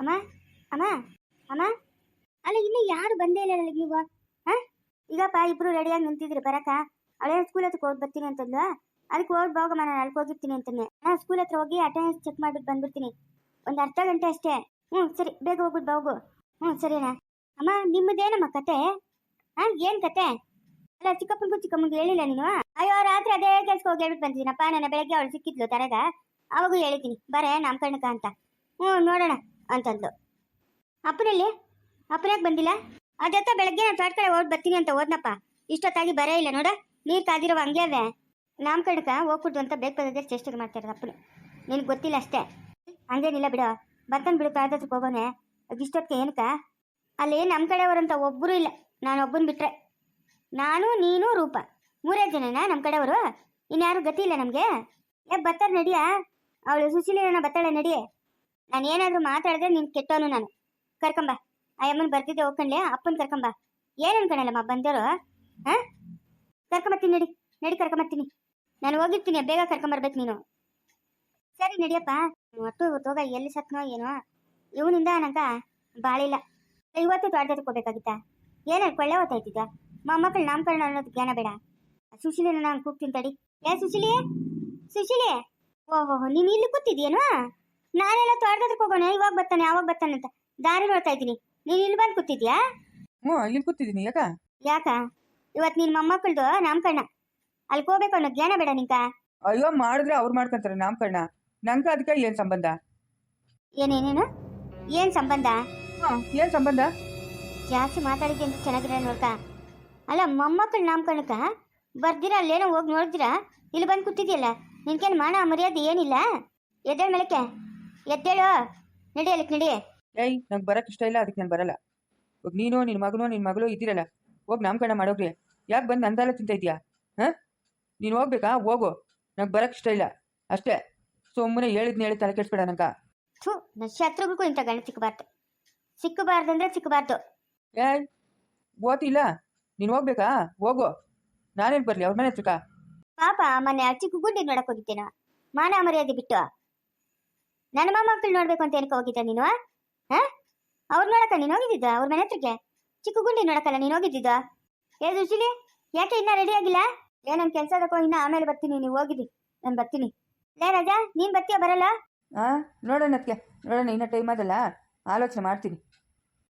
ಅಮ್ಮ ಅಮ್ಮ ಅಮ್ಮ. ಅಲ್ಲ ಇನ್ನೂ ಯಾರು ಬಂದೇ ಇಲ್ಲ ಅಲ್ಲಿಗೆ ನೀವು? ಹಾಂ? ಈಗಪ್ಪ ಇಬ್ಬರು ರೆಡಿಯಾಗಿ ನಿಂತಿದ್ರಿ ಬರಕ ಅವಳೇ ಸ್ಕೂಲ್ ಹತ್ರಕ್ಕೆ ಹೋಗಿ ಬರ್ತೀನಿ ಅಂತಂದು ಅದಕ್ಕೆ ಹೋಗಿ ಹೋಗಮ್ಮ ನಾನು ಅಲ್ಲಿಗೆ ಹೋಗಿರ್ತೀನಿ ಅಂತಾನೆ. ನಾನು ಸ್ಕೂಲ್ ಹತ್ರ ಹೋಗಿ ಅಟೆಂಡೆನ್ಸ್ ಚೆಕ್ ಮಾಡ್ಬಿಟ್ಟು ಬಂದ್ಬಿಡ್ತೀನಿ. ಒಂದು ಅರ್ಧ ಗಂಟೆ ಅಷ್ಟೇ. ಹ್ಞೂ ಸರಿ, ಬೇಗ ಹೋಗ್ಬಿಟ್ಟು ಬೋಗು ಹ್ಞೂ ಸರಿನಾ ಅಮ್ಮ, ನಿಮ್ಮದೇನಮ್ಮ ಕತೆ? ಹಾಂ, ಏನು ಕತೆ? ಅಲ್ಲ, ಚಿಕ್ಕಪ್ಪನಿಗೂ ಚಿಕ್ಕಮ್ಮಗೆ ಹೇಳಿಲ್ಲ ನೀನು? ಅಯ್ಯೋ, ರಾತ್ರಿ ಅದೇ ಕೆಲ್ಸಕ್ಕೆ ಹೋಗಿ ಹೇಳ್ಬಿಟ್ಟು ಬಂದಿದ್ದೀನಪ್ಪ ನನ್ನ ಬೆಳಗ್ಗೆ ಅವಳು ಸಿಕ್ಕಿದ್ಲು, ತರಗ. ಅವಾಗೂ ಹೇಳಿದ್ದೀನಿ. ಬರೇ ನಾಮಕರಣಕ ಅಂತ. ಹ್ಞೂ ನೋಡೋಣ. ಅಂತಂದ್ಲು. ಅಪ್ಪನಲ್ಲಿ ಅಪ್ಪನಾಗ ಬಂದಿಲ್ಲ? ಅದತ್ತ ಬೆಳಗ್ಗೆ ನಾನು ತೋಟ ಕಡೆ ಹೋಗಿ ಬರ್ತೀನಿ ಅಂತ ಓದ್ನಪ್ಪ ಇಷ್ಟೊತ್ತಾಗಿ ಬರೇ ಇಲ್ಲ ನೋಡ. ನೀರು ಕಾದಿರೋ ಹಂಗೆ ಅವೆ. ಕಡೆಕ ಹೋಗ್ಬಿಟ್ಟು ಅಂತ ಬೇಕು ಬಂದಿದ್ದೆ ಚೇಷ್ಟೆ ಮಾಡ್ತಾರೆ ಅಪ್ಪನು. ನಿನಗೆ ಗೊತ್ತಿಲ್ಲ ಅಷ್ಟೇ. ಹಂಗೇನಿಲ್ಲ ಬಿಡು. ಬರ್ತಾನೆ ಬಿಡು ಕಾದತ್ರಕ್ಕೆ ಹೋಗೋನೆ ಇಷ್ಟೊತ್ತಿಗೆ ಏನಕ್ಕ? ಅಲ್ಲಿ ನಮ್ಮ ಕಡೆಯವರಂತ ಒಬ್ಬರು ಇಲ್ಲ. ನಾನು ಒಬ್ಬನ ಬಿಟ್ಟರೆ ನಾನು, ನೀನು, ರೂಪ. ಮೂರೇ ಜನನಾ ನಮ್ಮ ಕಡೆಯವರು? ಇನ್ಯಾರು ಗತಿ ಇಲ್ಲ ನಮಗೆ? ಏ ಬರ್ತಾರೆ ನಡಿಯಾ? ಅವಳು ಸುಶೀಲಿನ ಬತ್ತಾಳೆ ನಡಿ ನಾನು ಏನಾದರೂ ಮಾತಾಡಿದ್ರೆ ನೀನು ಕೆಟ್ಟವನು ನಾನು. ಕರ್ಕೊಂಬ. ಆ ಅಮ್ಮನ ಬರ್ತಿದ್ದೆ ಹೋಗ್ಕೊಂಡ್ಲೆ ಅಪ್ಪನ ಕರ್ಕೊಂಬ. ಏನು ಅನ್ಕೊಳಲ್ಲಮ್ಮ ಬಂದರು, ಹಾಂ? ಕರ್ಕೊಂಬತ್ತೀನಿ ನಡಿ ನಡಿ ಕರ್ಕೊಂಬತ್ತೀನಿ ನಾನು ಹೋಗಿರ್ತೀನಿ, ಬೇಗ ಕರ್ಕೊಂಬರ್ಬೇಕು ನೀನು. ಸರಿ ನಡಿಯಪ್ಪ. ಒಟ್ಟು ತೋಗ ಎಲ್ಲಿ ಸತ್ನೋ ಏನೋ. ಇವನಿಂದ ನಂಗ ಬಾಳಿಲ್ಲ. ಇವತ್ತು ದೊಡ್ಡ ಹೋಗ್ಬೇಕಾಗಿತ್ತ? ಏನ ಕೊಳ್ಳೆ ಹೊತ್ತಾಯ್ತಿದ್ದ ಮೊಮ್ಮಕ್ಕಳು ನಾಮಕರಣ ಅನ್ನೋದು ಜ್ಞಾನ ಬೇಡ. ಸುಶೀಲಿನ ನಾನು ಕೂಗ್ತೀನಿ ತಡಿ. ಏ ಸುಶೀಲಿ? ಸುಶೀಲಿ? ಓಹೋ ನೀನು ಇಲ್ಲಿ ಕೂತಿದ್ಯೇನು ನಾನೆಲ್ಲ ತೋಟದಕ್ಕೆ ಹೋಗೋಣ ಇವಾಗ ಬರ್ತಾನೆ ಯಾವಾಗ ಬರ್ತಾನೆ ಅಂತ. ದಾರಿ ನೋಡ್ತಾ ಇದ್ದೀನಿ. ನೀನು ಇಲ್ಲಿ ಬಂದು ಕೂತಿದ್ಯಾ? ಹ್ಞೂ ಇಲ್ಲಿ ಕೂತಿದ್ದೀನಿ ಯಾಕ? ಯಾಕ? ಇವತ್ತು ನಿನ್ನ ಮೊಮ್ಮಕ್ಕಳ್ದು ನಾಮಕರಣ. ಅಲ್ಲಿ ಹೋಗ್ಬೇಕು ಅನ್ನೋ ಜ್ಞಾನ ಬೇಡ ನಿಂಕ. ಅಯ್ಯೋ ಮಾಡಿದ್ರೆ ಅವ್ರು ಮಾಡ್ಕೊಂತಾರೆ ನಾಮಕರಣ. ನಂಗೆ ಅದಕ್ಕೆ ಏನು ಸಂಬಂಧ? ಏನೇನೇನು? ಏನು ಸಂಬಂಧ? ಹಾಂ ಏನು ಸಂಬಂಧ? ಜಾಸ್ತಿ ಮಾತಾಡಿದ್ದೆ ಅಂತ ಚೆನ್ನಾಗಿರ ನೋಡ್ಕ. ಅಲ್ಲ ಮೊಮ್ಮಕ್ಕಳು ನಾಮಕರಣಕ್ಕ ಬರ್ದಿರ ಅಲ್ಲೇನೋ ಹೋಗಿ ನೋಡಿದಿರಾ ಇಲ್ಲಿ ಬಂದು ಕೂತಿದ್ಯಲ್ಲ? ನಿನ್ಕೇನು ಮಾನ ಮರ್ಯಾದೆ ಏನಿಲ್ಲ? ಎದ್ದೇಳ ಮೇಲಕ್ಕೆ ಎದ್ದೇಳು. ನಡಿ ಅಲ್ಲಿಗೆ ನಡಿ. ಏಯ್ ನಂಗೆ ಬರಕ್ಕೆ ಇಷ್ಟ ಇಲ್ಲ ಅದಕ್ಕೆ ನಾನು ಬರಲ್ಲ. ಒಬ್ ನೀನು ನಿನ್ನ ಮಗನೋ ನಿನ್ನ ಮಗಳು ಇದ್ದೀರಲ್ಲ. ಹೋಗಿ ನಾಮಕರಣ ಮಾಡೋಗ್ರಿ. ಯಾಕೆ ಬಂದು ನಂದಲ್ಲ ತಿಂತ ಇದೆಯಾ ಹಾಂ? ನೀನು ಹೋಗ್ಬೇಕಾ? ಹೋಗು. ನಂಗೆ ಬರಕ್ಕೆ ಇಷ್ಟ ಇಲ್ಲ. ಅಷ್ಟೇ. ಸುಮ್ಮನೆ ಹೇಳಿದ್ನ ಹೇಳಿ ತಲೆ ಕೆಡಿಸ್ಬೇಡ ನಂಗೆ. ಥೂ ನನ್ನ ಶತ್ರುಗಳಿಗೂ ಇಂಥ ಗಂಡ ಸಿಕ್ಕಬಾರ್ದು ಸಿಕ್ಕಬಾರ್ದಂದ್ರೆ ಸಿಕ್ಕಬಾರ್ದು ಏಯ್ ಓದಿಲ್ಲ. ನೀನು ಹೋಗ್ಬೇಕಾ? ಹೋಗು. ನಾನೇನು ಬರಲಿ? ಅವ್ರ ಮನೆ ಹತ್ರಕ್ಕ? ಪಾಪ ಮನೆ ಚಿಕ್ಕ ಗುಂಡಿ ನೋಡಕ್ ಹೋಗಿದ್ದೇನ. ಮಾನ ಮರ್ಯಾದೆ ಬಿಟ್ಟು. ನನ್ನ ಮೊಮ್ಮಕ್ಕಳು ನೋಡ್ಬೇಕು ಅಂತ ಏನಕ್ಕೆ ಹೋಗಿದ್ದ ನೀನು ಹಾ ಅವ್ರು ನೋಡಕ್ಕ ನೀನು ಹೋಗಿದ್ದಿದ್ದ? ಅವ್ರ ಮನೆ ಹತ್ರಕ್ಕೆ? ಚಿಕ್ಕ ಗುಂಡಿ ನೋಡಕ್ಕಲ್ಲ ನೀನು ಹೋಗಿದ್ದಿದ್ದ? ಏ ಸುಶೀಲಿ ಯಾಕೆ ಇನ್ನ ರೆಡಿ ಆಗಿಲ್ಲ? ಏ ನನ್ನ ಕೆಲಸ ಅದಕ್ಕೋ ಇನ್ನ ಆಮೇಲೆ ಬರ್ತೀನಿ ನೀವು ಹೋಗಿದ್ದಿ ನಾನು ಬರ್ತೀನಿ. ಲೇ ರಾಜಾ ನೀನ್ ಬರ್ತೀಯ ಬರಲ್ಲ? ಹಾ ನೋಡೋಣ ಅದಕ್ಕೆ ನೋಡೋಣ ಇನ್ನೂ ಟೈಮ್ ಅದಲ್ಲ ಆಲೋಚನೆ ಮಾಡ್ತೀನಿ.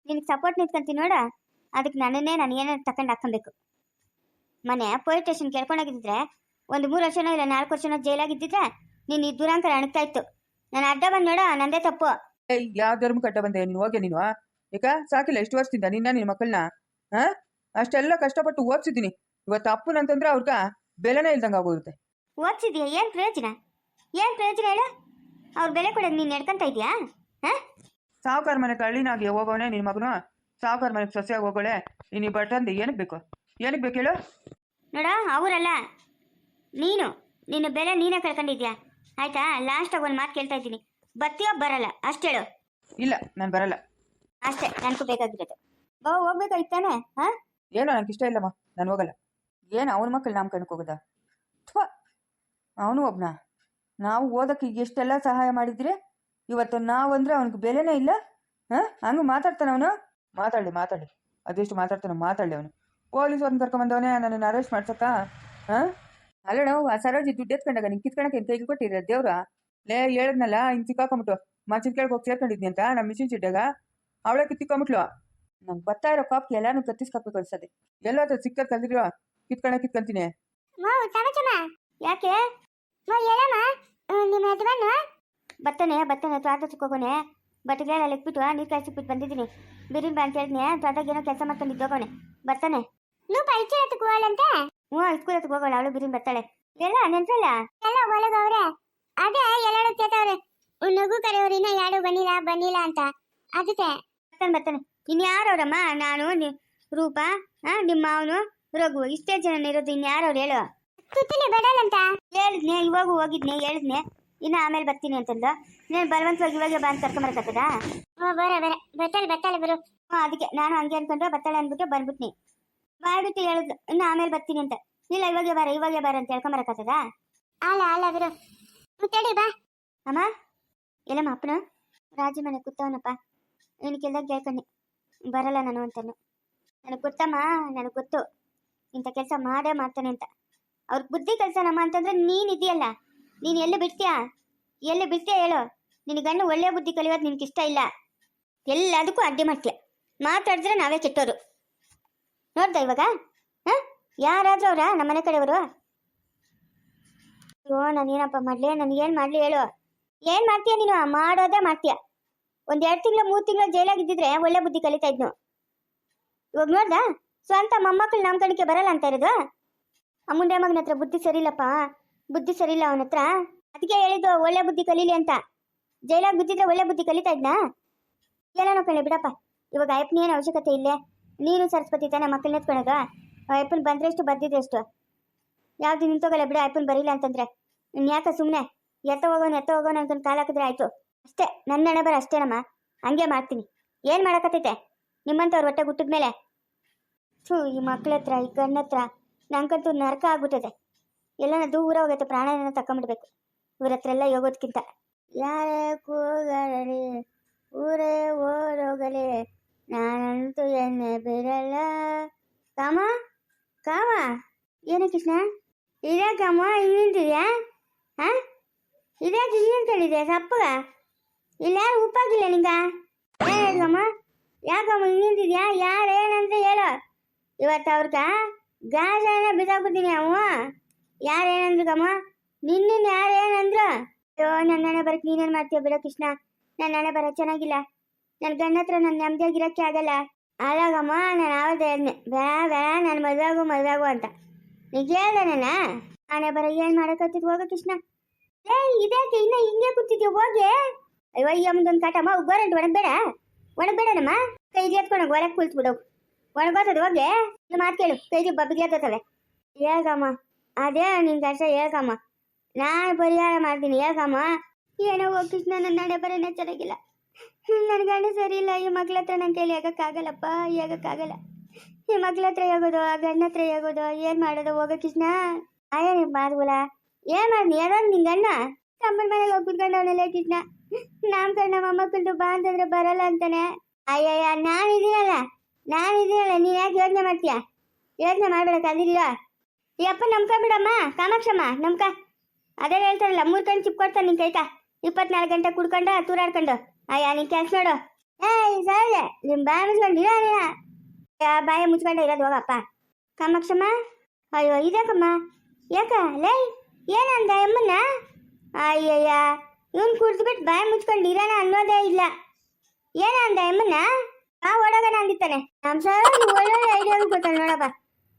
ನಿನಗೆ ಸಪೋರ್ಟ್ ನಿಂತ್ಕೊಂತೀನಿ ನೋಡ. ಅದಕ್ಕೆ ನನ್ನನ್ನೇ ನಾನು ಏನಾರು ತಕೊಂಡು ಹಾಕೊಬೇಕು ಮನೆ ಪೊಲೀಸ್ ಸ್ಟೇಷನ್ ಕೇಳ್ಕೊಂಡೋಗಿದ್ದಿದ್ರೆ ಒಂದು ಮೂರು ವರ್ಷನೋ ಇಲ್ಲ ನಾಲ್ಕು ವರ್ಷನೋ ಜೈಲಾಗಿದ್ದಿದ್ರೆ ನೀನು ಈ ದುರಾಂಕರ ಅಣಗ್ತಾ ಇತ್ತು. ನಾನು ಅಡ್ಡ ಬಂದ್ ನೋಡ ನಂದೇ ತಪ್ಪು. ಏಯ್ ಯಾವ ಧರ್ಮ ಕಟ್ಟ ಬಂದೆ? ನೀನು ಹೋಗೆ ನೀನು ಯಾಕ ಸಾಕಿಲ್ಲ ಎಷ್ಟು ವರ್ಷದಿಂದ? ನಿನ್ನ ನಿನ್ನ ಮಕ್ಕಳನ್ನ? ಹಾ ಅಷ್ಟೆಲ್ಲ ಕಷ್ಟಪಟ್ಟು ಓದಿಸಿದ್ದೀನಿ. ಇವತ್ತು ಅಪ್ಪನಂತಂದ್ರೆ ಅವ್ರಗ ಬೆಲೆನೇ ಇಲ್ದಂಗೆ ಆಗೋಗುತ್ತೆ. ಓದ್ಸಿದ್ಯಾ? ಏನು ಪ್ರಯೋಜನ? ಏನು ಪ್ರಯೋಜನ ಹೇಳು? ಅವ್ರ ಬೆಲೆ ಕೊಡೋದು ನೀನು ನಡ್ಕಂತ ಇದೆಯಾ ಹಾಂ ಸಾವುಕಾರ ಮನೆ ಕಳ್ಳಿನಾಗಿ ಹೋಗೋನೆ ನಿನ್ನ ಮಗನು? ಸಾವುಕಾರ ಮನೆಗೆ ಸೊಸೆಯಾಗಿ ಹೋಗೋಳೆ? ನೀನು ಬಟ್ಟಂದು ಏನಕ್ಕೆ ಬೇಕು? ಏನಕ್ಕೆ ಬೇಕು ಹೇಳು? ನೋಡ ಅವರಲ್ಲ. ನೀನು ನಿನ್ನ ಬೆಲೆ ನೀನೇ ಕಳ್ಕೊಂಡಿದ್ಯಾ ಆಯ್ತಾ? ಲಾಸ್ಟಾಗಿ ಒಂದು ಮಾತು ಕೇಳ್ತಾ ಇದ್ದೀನಿ. ಬರ್ತೀಯೋ ಬರಲ್ಲ? ಅಷ್ಟು ಹೇಳು. ಇಲ್ಲ ನಾನು ಬರಲ್ಲ. ಅಷ್ಟೇ ನನಗೂ ಬೇಕಾಗಿರೋದು. ಬಾ ಹೋಗ್ಬೇಕಾಯ್ತಾನೆ ಹಾ? ಏನು ನನಗೆ ಇಷ್ಟ ಇಲ್ಲಮ್ಮ ನಾನು ಹೋಗಲ್ಲ. ಏನು ಅವನ ಮಕ್ಕಳು ನಮ್ಮ ಕಣಕ್ಕೆ ಹೋಗೋದ? ಥ್ವಾ ಅವನು ಒಬ್ಬನ ನಾವು ಓದಕ್ಕೆ ಎಷ್ಟೆಲ್ಲ ಸಹಾಯ ಮಾಡಿದ್ರೆ? ಇವತ್ತು ನಾವು ಅಂದರೆ ಅವನಿಗೆ ಬೆಲೆನೇ ಇಲ್ಲ? ಹಾಂ ಹಂಗೆ ಮಾತಾಡ್ತಾನೆ ಅವನು? ಮಾತಾಡಲಿ ಮಾತಾಡಲಿ. ಅದೆಷ್ಟು ಮಾತಾಡ್ತಾನೆ ಮಾತಾಡಲಿ ಅವನು. ಪೊಲೀಸವ್ರನ್ನ ಕರ್ಕೊಂಬಂದವನೇ ನನ್ನನ್ನು ಅರೆಸ್ಟ್ ಮಾಡ್ಸಕ್ಕ? ಹಾಂ? ಅಲ್ಲ ನಾವು ಆ ಸರೋಜಿ ದುಡ್ಡು ಎತ್ಕೊಂಡಾಗ ನಿಂಗೆ ಕಿತ್ಕೊಳಕ್ಕೆ ಏನು ಕೈಗೆ ಕೊಟ್ಟಿರ ದೇವ್ರ? ಲೇ ಹೇಳಿದ್ನಲ್ಲ ಹಿಂಗೆ ಸಿಕ್ಕಾಕೊಂಬಿಟ್ಟು ಮನ್ಸಿನ ಕೆಳಗೆ ಹೋಗಿ ಸೇರ್ಕೊಂಡಿದ್ನಿ ಅಂತ ನಮ್ಮ ಮಿಷಿನ್ ಚಿಟ್ಟಾಗ ಅವಳೇ ಕಿತ್ತಿಕೊಂಬಿಟ್ಲು ನಂಗೆ ಬರ್ತಾ ಇರೋ ಕಾಪ್ಗೆ ಎಲ್ಲಾನು ಕತ್ತಿಸ್ಕೊಬೇಕು ಅನ್ಸದೆ ಎಲ್ಲಾದ್ರೂ ಸಿಕ್ಕ ಕಲ್ದಿರೋ ಕಿತ್ಕೊಂಡ ಕಿತ್ಕೊಂತೀನಿ. ಯಾಕೆ? ಹೇಳಮ್ಮ. ನಿಮ್ಮ ಯಜಮಾನ ಬರ್ತಾನೆ ಬರ್ತಾನೆ ತೋಟಕ್ಕೆ ಹೋಗೋನೆ ಬಟ್ಟೆಗಳೆಲ್ಲ ಲೆಕ್ಬಿಟ್ಟು ನೀರು ಕಾಯಿಸಿಕ್ಬಿಟ್ಟು ಬಂದಿದ್ದೀನಿ. ಬಿರಿನ್ ಬಾ ಅಂತ ಹೇಳಿದ್ನೆ ತೋಟದಾಗ ಏನೋ ಕೆಲಸ ಮಾಡ್ಕೊಂಡಿದ್ದೋಗೋಣೆ ಬರ್ತಾನೆ. ನೀವು ಪರಿಚಯ ಹೋಗಲ್ಲಂತೆ ಹ್ಞೂ ಸ್ಕೂಲ್ ಹತ್ತಕ್ಕೆ ಹೋಗೋಣ ಅವಳು ಬಿರಿನ್ ಬರ್ತಾಳೆ. ಎಲ್ಲ ನೆನ್ಸಲ್ಲ ಎಲ್ಲ ಒಳಗವ್ರೆ ಅದೇ ಎಲ್ಲರೂ ಕೇತವ್ರೆ ನಗು ಕರೆಯವ್ರು ಇನ್ನ ಯಾರು ಬಂದಿಲ್ಲ ಬಂದಿಲ್ಲ ಅಂತ. ಅದಕ್ಕೆ. ಬರ್ತಾನೆ ಬರ್ತಾನೆ. ಇನ್ಯಾರವ್ರಮ್ಮ ನಾನು ರೂಪ ಆ, ನಿಮ್ಮ ಅವನು ರಘು. ಇಷ್ಟೇ ಜನ ಇರೋದು ಇನ್ಯಾರವ್ರು ಹೇಳು. ತುತ್ತಲಿ ಬಡಲಂತ ಹೇಳಿದ್ನೆ ಇವಾಗ ಹೋಗಿದ್ನೆ ಹೇಳಿದ್ನೆ. ಇನ್ನು ಆಮೇಲೆ ಬರ್ತೀನಿ ಅಂತಂದು. ನೀನು ಬಲವಂತವಾಗಿ ಇವಾಗ ಬಾ ಅಂತ ಕರ್ಕೊಂಬರಕತ್ತದ ಬರ ಬರ. ಬರ್ತಾಳೆ ಬರ್ತಾಳೆ ಬರು. ಹ್ಞೂ ಅದಕ್ಕೆ. ನಾನು ಹಂಗೆ ಅನ್ಕೊಂಡ್ರೆ ಬರ್ತಾಳೆ ಅಂದ್ಬಿಟ್ಟು ಬಂದ್ಬಿಟ್ನಿ. ಬಾಯ್ಬಿಟ್ಟು ಹೇಳಿದ್ರು ಇನ್ನು ಆಮೇಲೆ ಬರ್ತೀನಿ ಅಂತ. ಇಲ್ಲ ಇವಾಗೆ ಬಾರ ಇವಾಗೆ ಬಾರ ಅಂತ ಹೇಳ್ಕೊಂಬರಕತ್ತದ ಅಲ್ಲ ಅಲ್ಲ ಬಿರು ಮುತ್ತಡಿ ಬಾ. ಅಮ್ಮ? ಎಲ್ಲಮ್ಮ ಅಪ್ಪನ? ರಾಜು ಮನೆ ಕೂತವನಪ್ಪ ನಿನ್ ಕೆಲ್ದಾಗ ಕೇಳ್ಕೊಂಡೆ. ಬರಲ್ಲ ನಾನು ಅಂತಾನು. ನನಗೆ ಗೊತ್ತಮ್ಮ ನನಗೆ ಗೊತ್ತು. ಇಂಥ ಕೆಲಸ ಮಾಡೇ ಮಾಡ್ತಾನೆ ಅಂತ. ಅವ್ರಿಗೆ ಬುದ್ಧಿ ಕಲ್ಸನಮ್ಮ ಅಂತಂದ್ರೆ ನೀನ್ ಇದೆಯಲ್ಲ ನೀನು ಎಲ್ಲಿ ಬಿಡ್ತೀಯಾ? ಎಲ್ಲಿ ಬಿಡ್ತೀಯಾ ಹೇಳು. ನಿನ್ನ ಗಂಡು ಒಳ್ಳೆ ಬುದ್ಧಿ ಕಲಿಯೋದು ನಿನಗಿಷ್ಟ ಇಷ್ಟ ಇಲ್ಲ. ಎಲ್ಲದಕ್ಕೂ ಅಡ್ಡಿ ಮಾಡ್ತೀಯ. ಮಾತಾಡಿದ್ರೆ ನಾವೇ ಕೆಟ್ಟೋರು. ನೋಡ್ದ ಇವಾಗ? ಹಾಂ? ಯಾರಾದ್ರೂ ಅವರ? ನಮ್ಮನೆ ಕಡೆಯವರು? ಅಯ್ಯೋ, ನಾನೇನಪ್ಪ ಮಾಡಲಿ? ನನಗೇನು ಮಾಡಲಿ ಹೇಳು. ಏನು ಮಾಡ್ತೀಯ ನೀನು? ಮಾಡೋದೇ ಮಾಡ್ತೀಯ. ಒಂದು ಎರಡು ತಿಂಗಳು, ಮೂರು ತಿಂಗಳು ಜೈಲಾಗಿದ್ದಿದ್ರೆ ಒಳ್ಳೆ ಬುದ್ಧಿ ಕಲಿತಾ ಇದ್ನು. ಇವಾಗ ನೋಡ್ದ? ಸ್ವಂತ ಮೊಮ್ಮಕ್ಕಳು ನಮ್ಮ ಕಡೆಗೆ ಬರಲ್ಲ ಅಂತ ಇರೋದು? ಅಮ್ಮುಂಡೆ ಮುಂಡೆ ಮಗನ ಹತ್ರ ಬುದ್ಧಿ ಸರಿಯಿಲ್ಲಪ್ಪ. ಬುದ್ಧಿ ಸರಿಯಿಲ್ಲ ಅವನ ಹತ್ರ. ಅದಕ್ಕೆ ಹೇಳಿದ್ದು ಒಳ್ಳೆ ಬುದ್ಧಿ ಕಲೀಲಿ ಅಂತ. ಜೈಲಾಗಿ ಬಿದ್ದಿದ್ರೆ ಒಳ್ಳೆ ಬುದ್ಧಿ ಕಲಿತಾ ಇದ್ನಾ? ಏನೋ ಕಣೆ ಬಿಡಪ್ಪ. ಇವಾಗ ಅಯ್ಯಪ್ಪನ ಏನು ಅವಶ್ಯಕತೆ ಇಲ್ಲೇ? ನೀನು ಸರಸ್ವತಿ ತಾನೆ ಮಕ್ಕಳನ್ನ ಎತ್ಕೊಳಗ ಅಯ್ಯಪ್ಪನ ಬಂದ್ರೆ ಎಷ್ಟು ಬರ್ದಿದೆ ಎಷ್ಟು? ಯಾವ್ದು ನಿಂತೋಗಲ್ಲ ಬಿಡು ಅಯ್ಯಪ್ಪನ ಬರೀಲ್ಲ ಅಂತಂದ್ರೆ. ಇನ್ನು ಯಾಕೆ ಸುಮ್ಮನೆ ಎತ್ತ ಹೋಗೋನು ಎತ್ತ ಹೋಗೋನು ಅಂತ ಕಾಲು ಹಾಕಿದ್ರೆ ಆಯ್ತು. ಅಷ್ಟೇ ನನ್ನ ಹಣೆ ಬರ ಅಷ್ಟೇನಮ್ಮ ಹಂಗೆ ಮಾಡ್ತೀನಿ. ಏನು ಮಾಡಕತ್ತೈತೆ? ನಿಮ್ಮಂತವ್ರ ಹೊಟ್ಟೆ ಹುಟ್ಟಿದ ಮೇಲೆ? ಥೂ, ಈ ಮಕ್ಳ ಹತ್ರ, ಈ ಹತ್ರ ನಂಗಂತೂ ನರಕ ಆಗ್ಬಿಟ್ಟಿದೆ ಎಲ್ಲನ ದೂರ ಹೋಗೈತೆ, ಪ್ರಾಣನ ತಕೊಂಡ್ಬಿಡ್ಬೇಕು ಇವ್ರ ಹತ್ರ ಎಲ್ಲ ಹೋಗೋದ್ಕಿಂತ ಯಾರೇ ಕೂಗಲಿ, ಊರೇ ಓಡೋಗಲಿ ನಾನಂತೂ ಎಣ್ಣೆ ಬಿಡಲ್ಲ. ಕಾಮ ಕಾಮ ಏನು ಕೃಷ್ಣ? ಇದೇ ಕಾಮ ಹಿಂಗಿದ್ಯಾ ಹಾ? ಇದೇ ಹಿಂಗಿಂತಳಿದೆ ಸಪ್ಪಗ ಇಲ್ಲ ಉಪ್ಪಾಗಿಲ್ಲ ನಿಂಗ? ಏನು ಹೇಳ್ಕಮ್ಮ ಯಾಕಮ್ಮ ಹಿಂಗಿದ್ಯಾ ಯಾರು ಏನಂತ ಹೇಳು. ಇವತ್ತು ಅವ್ರಕ ಗಾಜನ ಬಿಸಾಕ್ಬಿಡ್ತೀನಿ ಅವ. ಯಾರು ಏನಂದ್ರು ಕಮ್ಮ ನಿನ್ನ ಯಾರು ಏನಂದ್ರು? ಅಯ್ಯೋ ನನ್ನ ಬರಕ್ಕೆ ಬರಕ್ ನೀನೇನು ಮಾಡ್ತೀಯ ಬಿಡೋ ಕೃಷ್ಣ. ನನ್ನ ಹಣೆ ಬರ ಚೆನ್ನಾಗಿಲ್ಲ. ನನ್ನ ಗಂಡ ಹತ್ರ ನನ್ನ ನೆಮ್ಮದಿಯಾಗಿರೋಕ್ಕೆ ಆಗಲ್ಲ. ಆದಾಗಮ್ಮ ನಾನು ಆವತ್ತೇ ಹೇಳ್ದೆ. ಬ್ಯಾ ಬ್ಯಾ ನಾನು ಮದುವಾಗು ಮದುವಾಗು ಅಂತ. ನೀಗ ಹೇಳ್ದೆ ನನ್ನ ಆನೆ ಬರ, ಏನು ಮಾಡಕತ್ತಿದ್ ಹೋಗ ಕೃಷ್ಣ. ಏ ಇದ್ಯಾಕೆ? ಇನ್ನ ಹಿಂಗೆ ಕೂತಿದ್ಯ? ಹೋಗಿ. ಅಯ್ಯೋ ಈ ಅಮ್ಮದೊಂದು ಕಾಟಮ್ಮ ಗೋರಂಟ್ ಒಣಗಬೇಡ. ಒಣಗಬೇಡನಮ್ಮ. ಕೈ ಎತ್ಕೊಂಡು ಹೊರಗೆ ಕುಳಿತುಬಿಡು ಒಣಗೋತದ ಹೋಗಿ. ಇಲ್ಲ ಮಾತು ಕೇಳು. ಕೈ ಬಬ್ಬಿಗ್ಲತ್ತವೆ ಹೇಳ್ಕಮ್ಮ ಅದೇ ನಿನ್ ಕಷ್ಟ ಹೇಳ್ಕಮ್ಮ ನಾನು ಪರಿಹಾರ ಮಾಡ್ತೀನಿ, ಹೇಳ್ಗಮ್ಮ. ಏನೋ ಹೋಗಿ ಕೃಷ್ಣ ನನ್ನ ನಡೆ ಬರೋನೇ ಚೆನ್ನಾಗಿಲ್ಲ. ನನ್ನ ಗಂಡ ಸರಿ ಇಲ್ಲ. ಈ ಮಕ್ಳ ಹತ್ರ ನನ್ನ ಕೈಲಿ ಆಗೋಕ್ಕಾಗಲ್ಲಪ್ಪ ಹೇಗಕ್ಕಾಗಲ್ಲ ಈ ಮಕ್ಳ ಹತ್ರ ಹೇಗೋದು ಆ ಗಂಡ ಹತ್ರ ಹೇಗೋದು ಏನ್ ಮಾಡೋದು? ಹೋಗೋ ಕೃಷ್ಣ. ಆಯ ಮಾರ್ಗುಲ. ಏನ್ ಮಾಡಿ ಯಾರೋ ನಿನ್ ಗಣ್ಣ ತಮ್ಮನ ಮನೆಗೆ ಹೋಗಿ ಕುತ್ಕೊಂಡವನಲ್ಲ ಕೃಷ್ಣ. ನಾಮಕರಣ ಮೊಮ್ಮಕ್ಕಳ್ದು ಬಾ ಅಂತಂದ್ರೆ ಬರಲ್ಲ ಅಂತಾನೆ. ಅಯ್ಯಯ್ಯ, ನಾನು ಇದೀನಲ್ಲ ನಾನು ಇದೀನಲ್ಲ ನೀ ಯಾಕೆ ಯೋಚನೆ ಮಾಡ್ತೀಯ? ಯೋಚನೆ ಮಾಡ್ಬೇಡ ಕದಿಲ್ಲ ಈ ಅಪ್ಪ ನಂಬ್ಕೊಂಬಿಡಮ್ಮ ಕಾಮಾಕ್ಷಮ್ಮ ನಮ್ಕ ಅದೇ ಹೇಳ್ತಾರಲ್ಲ, ಮೂರ್ ಚಿಪ್ ಕೊಡ್ತಾನೆ ನಿನ್ ಕೈಕ ಇಪ್ಪತ್ನಾಲ್ಕು ಗಂಟೆ ಕುಡ್ಕೊಂಡು, ತೂರಾಡ್ಕೊಂಡು. ಅಯ್ಯ ನೀನ್ ಕೆಲ್ಸ ನೋಡು ಏಯ್ ಸರಿ ನಿಮ್ ಬಾಯ ಮುಚ್ಕೊಂಡಿರ ಬಾಯ ಮುಚ್ಕೊಂಡೆ, ಇರೋದು ಹೋಗಪ್ಪ. ಕಾಮಾಕ್ಷಮ್ಮ ಅಯ್ಯೋ ಇದ್ಯಾಕಮ್ಮ ಯಾಕ? ಲೇ, ಏನಂದ ಎಮ್ಮನ್ನ? ಅಯ್ಯಯ್ಯ, ಇವನ್ ಕುಡ್ದ್ಬಿಟ್ಟು ಬಾಯ ಮುಚ್ಕೊಂಡು ಇರೋಣ ಅನ್ನೋದೇ ಇಲ್ಲ. ಏನಂದ ಎಮ್ಮನ್ನ? ಆ ಓಡೋಗಣ ಅಂದಿತ್ತಾನೆ ನಮ್ ಸಾರ ಒಳ್ಳೊಳ್ಳೆ ಐಡಿಯಾ ಕೊಟ್ಟಾನೆ, ನೋಡಪ್ಪ.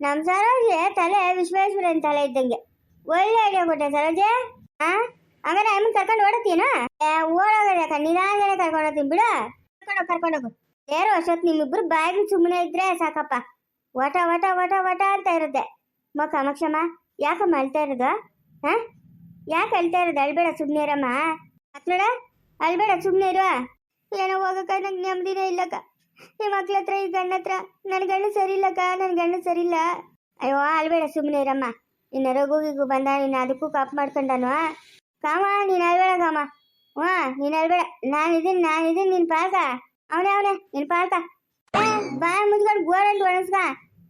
ನಮ್ ಸರೋಜಿ ತಲೆ ವಿಶ್ವೇಶ್ವರನ್ ತಲೆ ಇದ್ದಂಗೆ. ಒಳ್ಳೆ ಐಡಿಯಾ ಕೊಟ್ಟೆ ಸರೋಜೆ. ಆ? ಹಂಗಾರೆ ಅಮ್ಮನ್ ಕರ್ಕೊಂಡು ಓಡತ್ತೀನೋ ಓಡೋಗಕ್ಕ ನಿಧಾನನೇ ಕರ್ಕೊಂಡು ಹೋಗ್ತೀನಿ ಬಿಡು. ಕರ್ಕೊಂಡು ಕರ್ಕೊಂಡೋಗು ಯಾರು ಅಷ್ಟೊತ್ತು ನಿಮ್ಮಿಬ್ರು ಬಾಯಿಗೆ ಸುಮ್ಮನೆ ಇದ್ರೆ ಸಾಕಪ್ಪ. ವಟ ವಟ ವಟ ವಟ ಅಂತ ಇರುತ್ತೆ. ಮ ಕಾಮಾಕ್ಷಮ್ಮ ಯಾಕಮ್ಮ ಅಳ್ತಾ ಇರೋದು? ಹಾ? ಯಾಕೆ ಅಳ್ತಾ ಇರೋದು? ಅಳ್ಬೇಡ ಸುಮ್ಮನೆ ಇರಮ್ಮ. ಮಕ್ಳಡ ಅಳ್ಬೇಡ ಸುಮ್ಮನೆ ಇರುವ. ಏನೋ ಹೋಗಕ್ಕ, ನಂಗೆ ನೆಮ್ಮದಿನೇ ಇಲ್ಲಕ್ಕ ಈ ಮಕ್ಳ ಹತ್ರ, ಈ ಗಂಡ ಹತ್ರ ನನ್ನ ಗಂಡ ಸರಿ ಇಲ್ಲಕ್ಕ ನನ್ನ ಗಂಡ ಸರಿ ಇಲ್ಲ ಅಯ್ಯೋ, ಅಳ್ಬೇಡ ಸುಮ್ಮನೆ ಇರಮ್ಮ. ನಿನ್ನ ರೋಗಿಗೂ ಬಂದ ನೀನು ಅದಕ್ಕೂ ಕಾಪ್ ಮಾಡ್ಕೊಂಡನು? ಕಾಮ ನೀನ್ ಅಲ್ಬೇಡ ಕಾಮ ಹ್ಞೂ, ನೀನು ಇದೀನಿ, ನಾನ್ ಇದೀನಿ ನಿನ್ನ ಪಾಲ್ಕ ಅವನೇ ಅವನೇ ನಿನ್ನ ಪಾಲ್ಕ ಬಾಯ ಮುಚ್ಕೊಂಡು ಅಂತ ಒಣಸ್ಕ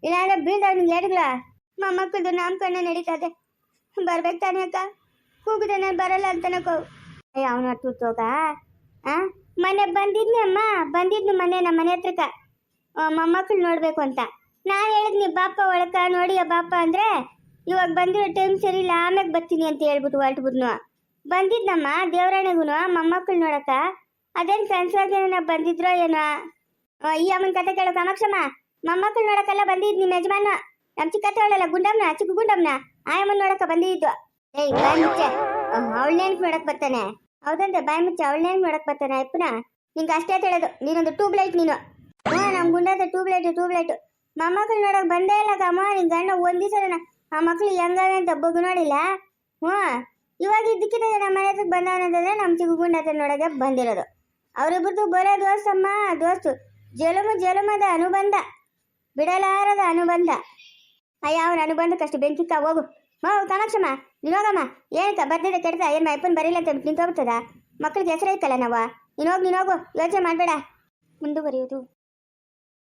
ಇಲ್ಲಾಂದ್ರೆ ಬೀಳ್ತಾವ ನಿಂಗೆ ಎಡ್ಗಳ ಮೊಮ್ಮಕ್ಕಳದು ಕಣ್ಣ ನಡೀತದೆ. ಬರ್ಬೇಕು ತಾನೆ ಅಕ್ಕ. ಕೂಗಿದೆ ನಾನು ಬರಲ್ಲ ಅಂತನಕೋ ಅಯ್ಯ ಅವನ ತೂತೋಗ ಆ? ಮೊನ್ನೆ ಬಂದಿದ್ನಿ ಅಮ್ಮ. ಬಂದಿದ್ನಿ ಮನೆ ನಮ್ಮ ಮನೆ ಹತ್ರಕ್ಕ. ಮೊಮ್ಮಕ್ಕಳು ನೋಡ್ಬೇಕು ಅಂತ. ನಾನು ಹೇಳಿದ್ನಿ ಬಾಪ ಒಳಕ ನೋಡಿ ಬಾಪ ಅಂದ್ರೆ, ಇವಾಗ ಬಂದಿರೋ ಟೈಮ್ ಸರಿ ಇಲ್ಲ, ಆಮ್ಯಾಗ ಬರ್ತೀನಿ ಅಂತ ಹೇಳ್ಬಿಟ್ಟು ಹೊರಟ್ಬಿಟ್ನು. ಬಂದಿದ್ನಮ್ಮ ದೇವರಾಣಿಗೂ ಮೊಮ್ಮಕ್ಕಳು ನೋಡಕ್ಕ. ಅದೇನು ಕನ್ಸಾಗೇನ ಬಂದಿದ್ರೋ ಏನೋ? ಆ, ಈ ಅಮ್ಮನ ಕತೆ ಕೇಳೋ ಕಾಮಾಕ್ಷಮ್ಮ ಮೊಮ್ಮಕ್ಕಳು ನೋಡಕ್ಕೆಲ್ಲ ಬಂದಿದ್ ನಿಮ್ಮ ಯಜಮಾನ? ನಮ್ ಚಿಕ್ಕತ್ತೆ ಅವಳಲ್ಲ ಗುಂಡಮ್ನ ಚಿಕ್ಕ ಗುಂಡಮ್ನ ಆಯಮ್ಮನ್ ನೋಡಕ್ಕ ಬಂದಿದ್ದು. ಏಯ್ ಬಾಯ್ ಮುಚ್ಚೆ. ಅವಳನ್ನೇನ್ ನೋಡಕ್ ಬರ್ತಾನೆ ಹೌದಂತೆ ಬಾಯ್ ಮುಚ್ಚೆ ಅವಳನ್ನೇನ್ ನೋಡಕ್ ಬರ್ತಾನೆ ಅಪ್ಪನ? ನಿಂಗೆ ಅಷ್ಟೇ ಹೇಳೋದು ನೀನೊಂದು ಟ್ಯೂಬ್ ಲೈಟ್ ನೀನು. ಹಾ ನಮ್ ಗುಂಡದ ಟ್ಯೂಬ್ ಲೈಟ್ ಟ್ಯೂಬ್ ಲೈಟ್ ಮೊಮ್ಮಕ್ಕಳು ನೋಡಕ್ ಬಂದೇ ಇಲ್ಲ ಕಮ್ಮ ನಿನ್ ಗಂಡ ಒಂದಿಸ ಆ ಮಕ್ಳು ಹೆಂಗವೆ ಅಂತ ಬಗ್ಗು ನೋಡಿಲ್ಲ? ಹ್ಞೂ ಇವಾಗ ಇದಕ್ಕಿಂತ ನಮ್ಮ ಮನೆ ಹತ್ರಕ್ಕೆ ಬಂದವನಂತಂದ್ರೆ ನಮ್ಮ ಚಿಕ್ಕ ಗುಂಡ ಹತ್ರ ನೋಡೋಕೆ ಬಂದಿರೋದು. ಅವರಿಬ್ಬರದು ಬರೋ ದೋಸ್ತಮ್ಮ, ದೋಸ್ತು, ಜಲಮ, ಜಲಮದ ಅನುಬಂಧ, ಬಿಡಲಾರದ ಅನುಬಂಧ. ಅಯ್ಯ, ಅವನ ಅನುಬಂಧಕ್ಕಷ್ಟು ಬೆಂಕಿಕ್ಕ ಹೋಗು. ಮೋ, ಕಾಮಾಕ್ಷಮ್ಮ ನೀನು ಹೋಗಮ್ಮ ಏನಕ್ಕ, ಬರ್ದಿದೆ, ಕೆಡ್ತಾ, ಏನು ಅಪ್ಪನ ಬರಿಲ್ಲ ಅಂತ ನಿಂತೋಗ್ತದ ಮಕ್ಳಿಗೆ ಹೆಸರೈತಲ್ಲ ನಾವು? ನೀನು ಹೋಗಿ, ನೀನು ಹೋಗು, ಯೋಚನೆ ಮಾಡಬೇಡ. ಮುಂದುವರಿಯುವುದು.